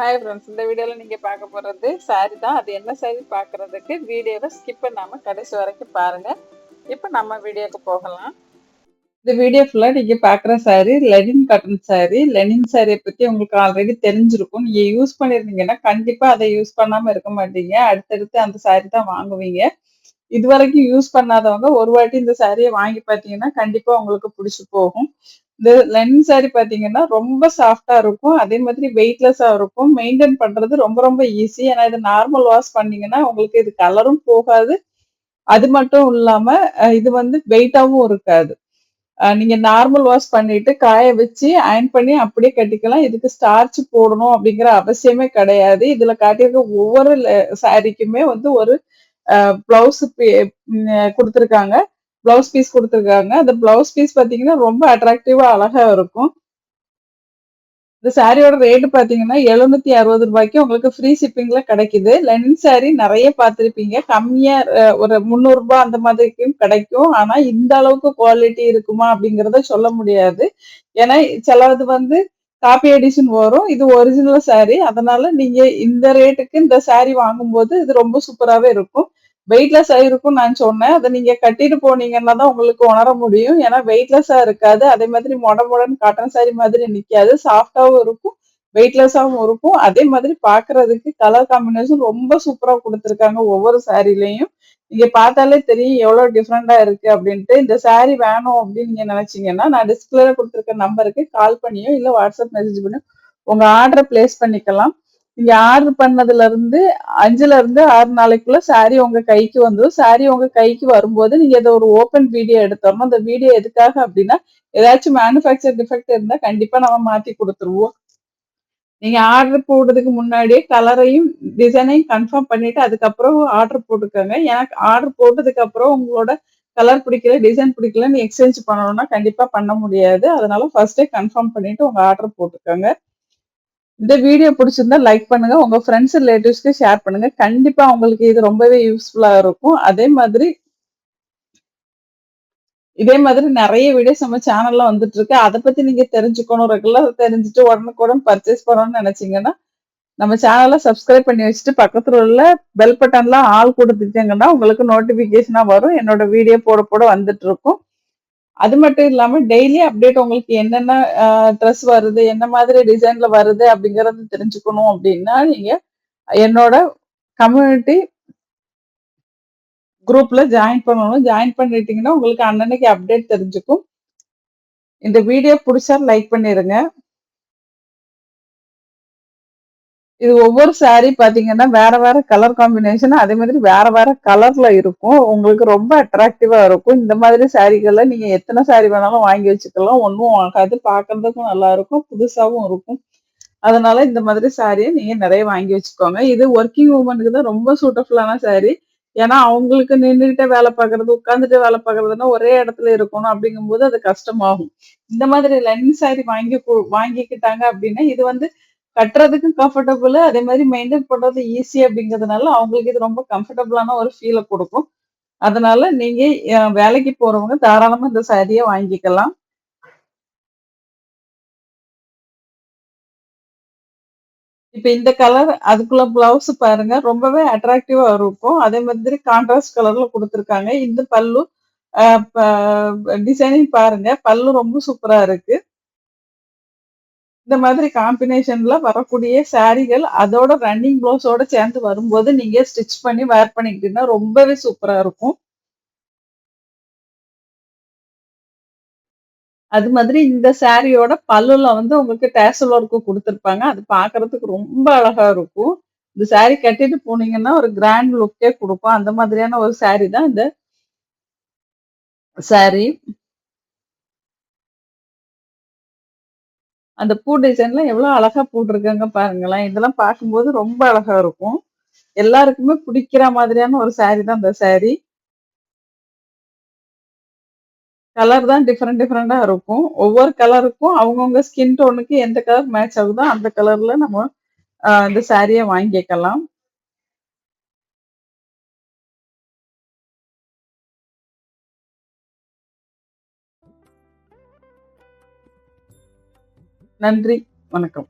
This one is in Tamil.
ஹாய் ஃப்ரெண்ட்ஸ் இந்த வீடியோவில் நீங்கள் பார்க்க போகிறது சாரி தான். அது என்ன சாரி பார்க்குறதுக்கு வீடியோவை ஸ்கிப் பண்ணாமல் கடைசி வரைக்கும் பாருங்கள் இப்போ நம்ம வீடியோக்கு போகலாம். இந்த வீடியோ ஃபுல்லாக நீங்கள் பார்க்குற sari linen cotton sari linen சாரியை பற்றி உங்களுக்கு ஆல்ரெடி தெரிஞ்சிருக்கும். நீங்கள் யூஸ் பண்ணியிருந்தீங்கன்னா கண்டிப்பாக அதை யூஸ் பண்ணாமல் இருக்க மாட்டீங்க. அடுத்தடுத்து அந்த சாரி தான் வாங்குவீங்க. இது வரைக்கும் யூஸ் பண்ணாதவங்க ஒரு வாட்டி இந்த சாரியை வாங்கி பார்த்தீங்கன்னா கண்டிப்பாக உங்களுக்கு பிடிச்சி போகும். இந்த லென் சாரி பாத்தீங்கன்னா ரொம்ப சாஃப்டா இருக்கும். அதே மாதிரி வெயிட்லெஸ்ஸா இருக்கும். மெயின்டைன் பண்றது ரொம்ப ரொம்ப ஈஸி ஏன்னா இது நார்மல் வாஷ் பண்ணீங்கன்னா உங்களுக்கு இது கலரும் போகாது. அது மட்டும் இல்லாம இது வந்து வெயிட்டாவும் இருக்காது. நீங்க நார்மல் வாஷ் பண்ணிட்டு காய வச்சு அயன் பண்ணி அப்படியே கட்டிக்கலாம். இதுக்கு ஸ்டார்ச் போடணும் அப்படிங்கிற அவசியமே கிடையாது. இதுல காட்டியிருக்க ஒவ்வொரு சாரிக்குமே வந்து ஒரு பிளவுஸ் கொடுத்துருக்காங்க. பிளவுஸ் பீஸ் கொடுத்துருக்காங்க. அந்த பிளவுஸ் பீஸ் பாத்தீங்கன்னா ரொம்ப அட்ராக்டிவாக அழகா இருக்கும். இந்த சாரியோட ரேட்டு பாத்தீங்கன்னா எழுநூத்தி அறுபது ரூபாய்க்கு உங்களுக்கு ஃப்ரீ ஷிப்பிங்ல கிடைக்குது. லெனின் சாரி நிறைய பார்த்துருப்பீங்க. கம்மியா ஒரு முந்நூறுரூபா அந்த மாதிரிக்கும் கிடைக்கும். ஆனா இந்த அளவுக்கு குவாலிட்டி இருக்குமா அப்படிங்கிறத சொல்ல முடியாது. ஏன்னா சிலது வந்து காப்பி எடிஷன் வரும். இது ஒரிஜினல் சாரி அதனால நீங்க இந்த ரேட்டுக்கு இந்த சாரி வாங்கும்போது இது ரொம்ப சூப்பராகவே இருக்கும். வெயிட்லெஸ் இருக்கும் நான் சொன்னேன். அதை நீங்க கட்டிட்டு போனீங்கன்னா தான் உங்களுக்கு உணர முடியும். ஏன்னா வெயிட்லெஸ்ஸா இருக்காது. அதே மாதிரி மொட மொடன்னு காட்டன் சாரி மாதிரி நிக்காது. சாஃப்டாவும் இருக்கும் வெயிட்லெஸ்ஸாகவும் இருக்கும். அதே மாதிரி பாக்குறதுக்கு கலர் காம்பினேஷன் ரொம்ப சூப்பரா கொடுத்துருக்காங்க ஒவ்வொரு சாரிலையும் நீங்க பார்த்தாலே தெரியும் எவ்வளவு டிஃப்ரெண்டா இருக்கு அப்படின்ட்டு. இந்த சாரி வேணும் அப்படின்னு நீங்க நினைச்சீங்கன்னா நான் டிஸ்பிளேல கொடுத்துருக்க நம்பருக்கு கால் பண்ணியோ இல்ல வாட்ஸ்அப் மெசேஜ் பண்ணியோ உங்க ஆர்டரை பிளேஸ் பண்ணிக்கலாம். நீங்க பண்ணதுல இருந்து அஞ்சுல இருந்து ஆறு நாளைக்குள்ள சாரி உங்க கைக்கு வந்துடும் சாரி உங்க கைக்கு வரும்போது நீங்க இதை ஒரு ஓப்பன் வீடியோ எடுத்தோம்னா அந்த வீடியோ எதுக்காக அப்படின்னா ஏதாச்சும் மேனுஃபேக்சர் டிஃபெக்ட் இருந்தா கண்டிப்பா நம்ம மாத்தி கொடுத்துருவோம். நீங்க ஆர்டர் போடுறதுக்கு முன்னாடியே கலரையும் டிசைனையும் கன்ஃபார்ம் பண்ணிட்டு அதுக்கப்புறம் ஆர்டர் போட்டுக்கோங்க. எனக்கு ஆர்டர் போட்டதுக்கு அப்புறம் உங்களோட கலர் பிடிக்கல டிசைன் பிடிக்கலன்னு எக்ஸ்சேஞ்ச் பண்ணணும்னா கண்டிப்பா பண்ண முடியாது. அதனால ஃபர்ஸ்டே கன்ஃபார்ம் பண்ணிட்டு உங்க ஆர்டர் போட்டுக்கோங்க. இந்த வீடியோ பிடிச்சிருந்தா லைக் பண்ணுங்க. உங்க ஃப்ரெண்ட்ஸ் ரிலேட்டிவ்ஸ்க்கு ஷேர் பண்ணுங்க. கண்டிப்பா உங்களுக்கு இது ரொம்பவே யூஸ்ஃபுல்லா இருக்கும். அதே மாதிரி இதே மாதிரி நிறைய வீடியோஸ் நம்ம சேனல்ல வந்துட்டு இருக்கு அதை பத்தி நீங்க தெரிஞ்சுக்கணும். ரெகுலர் தெரிஞ்சுட்டு உடனுக்குடன் பர்ச்சேஸ் பண்ணணும்னு நினைச்சீங்கன்னா நம்ம சேனலை சப்ஸ்கிரைப் பண்ணி வச்சுட்டு பக்கத்துல உள்ள பெல் பட்டன்லாம் ஆள் கொடுத்துட்டீங்கன்னா உங்களுக்கு நோட்டிபிகேஷனா வரும். என்னோட வீடியோ போட போட வந்துட்டு இருக்கும் அது மட்டும் இல்லாம டெய்லி அப்டேட் உங்களுக்கு என்னென்ன ட்ரெஸ் வருது என்ன மாதிரி டிசைன்ல வருது அப்படிங்கறது தெரிஞ்சுக்கணும் அப்படின்னா நீங்க என்னோட கம்யூனிட்டி குரூப்ல ஜாயின் பண்ணணும். ஜாயின் பண்ணிட்டீங்கன்னா உங்களுக்கு அன்னன்னைக்கு அப்டேட் தெரிஞ்சுக்கும். இந்த வீடியோ பிடிச்சா லைக் பண்ணிருங்க. இது ஒவ்வொரு சாரி பாத்தீங்கன்னா வேற வேற கலர் காம்பினேஷன் அதே மாதிரி வேற வேற கலர்ல இருக்கும். உங்களுக்கு ரொம்ப அட்ராக்டிவா இருக்கும். இந்த மாதிரி சாரிகள்ல நீங்க எத்தனை சாரி வேணாலும் வாங்கி வச்சுக்கலாம். ஒன்றும் ஆகாது. பாக்குறதுக்கும் நல்லா இருக்கும். புதுசாவும் இருக்கும். அதனால இந்த மாதிரி சாரியை நீங்க நிறைய வாங்கி வச்சுக்கோங்க. இது ஒர்க்கிங் உமனுக்கு தான் ரொம்ப சூட்டபுளான சாரி ஏன்னா அவங்களுக்கு நின்றுகிட்டே வேலை பார்க்கறது உட்காந்துட்டு வேலை பார்க்கறதுன்னா ஒரே இடத்துல இருக்கணும் அப்படிங்கும்போது அது கஷ்டமாகும். இந்த மாதிரி லெனின் சாரி வாங்கி வாங்கிக்கிட்டாங்க அப்படின்னா இது வந்து கட்டுறதுக்கும் கம்ஃபர்டபுள் அதே மாதிரி மெயின்டைன் பண்றது ஈஸி அப்படிங்கிறதுனால அவங்களுக்கு இது ரொம்ப கம்ஃபர்டபுளான ஒரு ஃபீலை கொடுக்கும். அதனால நீங்க வேலைக்கு போறவங்க தாராளமா இந்த சாரியை வாங்கிக்கலாம். இப்ப இந்த கலர் அதுக்குள்ள பிளவுஸ் பாருங்க ரொம்பவே அட்ராக்டிவா இருக்கும். அதே மாதிரி கான்ட்ராஸ்ட் கலர்ல கொடுத்துருக்காங்க. இந்த பல்லு டிசைனிங் பாருங்க பல்லு ரொம்ப சூப்பரா இருக்கு. இந்த மாதிரி காம்பினேஷன்ல வரக்கூடிய சாரிகள் அதோட ரன்னிங் ப்ளவுஸோட சேர்ந்து வரும்போது நீங்க ஸ்டிச் பண்ணி வேர் பண்ணிக்கிட்டீங்கன்னா ரொம்பவே சூப்பரா இருக்கும். அது மாதிரி இந்த சாரியோட பல்லுல வந்து உங்களுக்கு டேசல் ஒர்க்கு கொடுத்துருப்பாங்க. அது பாக்குறதுக்கு ரொம்ப அழகா இருக்கும். இந்த சாரி கட்டிட்டு போனீங்கன்னா ஒரு கிராண்ட் லுக்கே கொடுக்கும். அந்த மாதிரியான ஒரு சாரி தான் இந்த சாரி அந்த பூ டிசைன்லாம் எவ்வளோ அழகா போட்டிருக்காங்க பாருங்களேன். இதெல்லாம் பார்க்கும்போது ரொம்ப அழகா இருக்கும். எல்லாருக்குமே பிடிக்கிற மாதிரியான ஒரு சாரி தான் இந்த சாரி கலர் தான் டிஃப்ரெண்ட் டிஃப்ரெண்டா இருக்கும். ஒவ்வொரு கலருக்கும் அவங்கவுங்க ஸ்கின் டோனுக்கு எந்த கலர் மேட்ச் ஆகுதோ அந்த கலர்ல நம்ம இந்த சாரியை வாங்கிக்கலாம். நன்றி வணக்கம்.